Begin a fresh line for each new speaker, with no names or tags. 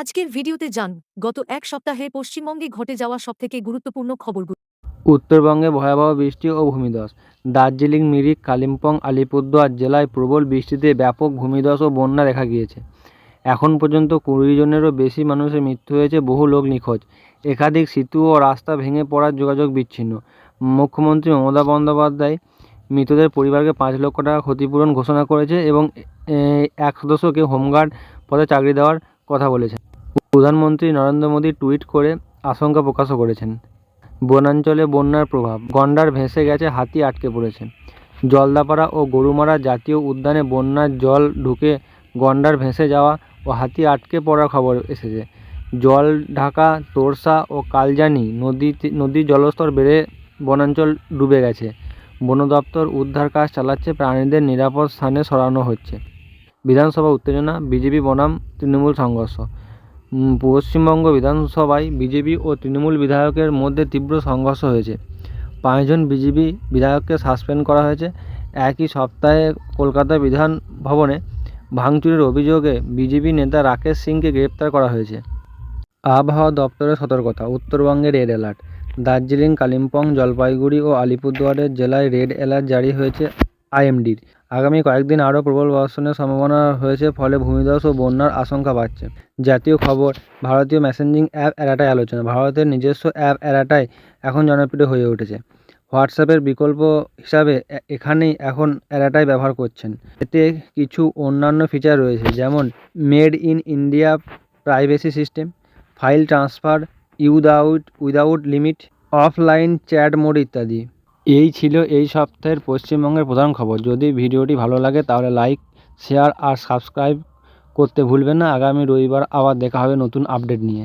আজকের ভিডিওতে যান গত এক সপ্তাহে পশ্চিমবঙ্গে ঘটে যাওয়া সবথেকে গুরুত্বপূর্ণ খবরগুলো।
উত্তরবঙ্গে ভয়াবহ বৃষ্টি ও ভূমিধস। দার্জিলিং, মিরিক, কালিম্পং, আলিপুরদুয়ার জেলায় প্রবল বৃষ্টিতে ব্যাপক ভূমিধস ও বন্যা দেখা গিয়েছে। এখন পর্যন্ত কুড়ি জনেরও বেশি মানুষের মৃত্যু হয়েছে, বহু লোক নিখোঁজ। একাধিক সেতু ও রাস্তা ভেঙে পড়ার যোগাযোগ বিচ্ছিন্ন। মুখ্যমন্ত্রী মমতা বন্দ্যোপাধ্যায় মৃতদের পরিবারকে পাঁচ লক্ষ টাকা ক্ষতিপূরণ ঘোষণা করেছে এবং এক সদস্যকে হোমগার্ড পদে চাকরি দেওয়ার কথা বলেছেন। প্রধানমন্ত্রী নরেন্দ্র মোদী টুইট করে আশঙ্কা প্রকাশও করেছেন। বনাঞ্চলে বন্যার প্রভাব, গন্ডার ভেসে গেছে, হাতি আটকে পড়েছে। জলদাপাড়া ও গরুমারা জাতীয় উদ্যানে বন্যার জল ঢুকে গন্ডার ভেসে যাওয়া ও হাতি আটকে পড়ার খবর এসেছে। জল ঢাকা, তোরসা ও কালজানি নদীতে নদীর জলস্তর বেড়ে বনাঞ্চল ডুবে গেছে। বন দপ্তর উদ্ধার কাজ চালাচ্ছে, প্রাণীদের নিরাপদ স্থানে সরানো হচ্ছে। বিধানসভা উত্তেজনা, বিজেপি, বনাম, তৃণমূল, সংঘর্ষ। পশ্চিমবঙ্গ বিধানসভায় বিজেপি ও তৃণমূল বিধায়কের মধ্যে তীব্র সংঘর্ষ হয়েছে। পাঁচজন বিজেপি বিধায়ককে সাসপেন্ড করা হয়েছে। একই সপ্তাহে কলকাতা বিধান ভবনে ভাঙচুরের অভিযোগে বিজেপি নেতা রাকেশ সিংকে গ্রেপ্তার করা হয়েছে। আবহাওয়া দপ্তরের সতর্কতা উত্তরবঙ্গে রেড অ্যালার্ট দার্জিলিং, কালিম্পং, জলপাইগুড়ি ও আলিপুরদুয়ারের জেলায় রেড অ্যালার্ট জারি হয়েছে। আইএমডির। আগামী কয়েকদিন আরও প্রবল বর্ষণের সম্ভাবনা হয়েছে ফলে ভূমিধস ও বন্যার আশঙ্কা বাড়ছে। জাতীয় খবর, ভারতীয় মেসেঞ্জিং অ্যাপ এরাটাই আলোচনা, ভারতের নিজস্ব অ্যাপ এরাটাই এখন জনপ্রিয় হয়ে উঠেছে। হোয়াটসঅ্যাপের বিকল্প হিসাবে এখানেই এখন এরাটাই ব্যবহার করছেন। এতে কিছু অন্যান্য ফিচার রয়েছে, যেমন made in India privacy system, file transfer without without limit, offline chat mode ইত্যাদি। এই ছিল এই সপ্তাহের পশ্চিমবঙ্গের প্রধান খবর। যদি ভিডিওটি ভালো লাগে, তাহলে লাইক, শেয়ার আর সাবস্ক্রাইব করতে ভুলবেন না। আগামী রবিবার আবার দেখা হবে নতুন আপডেট নিয়ে।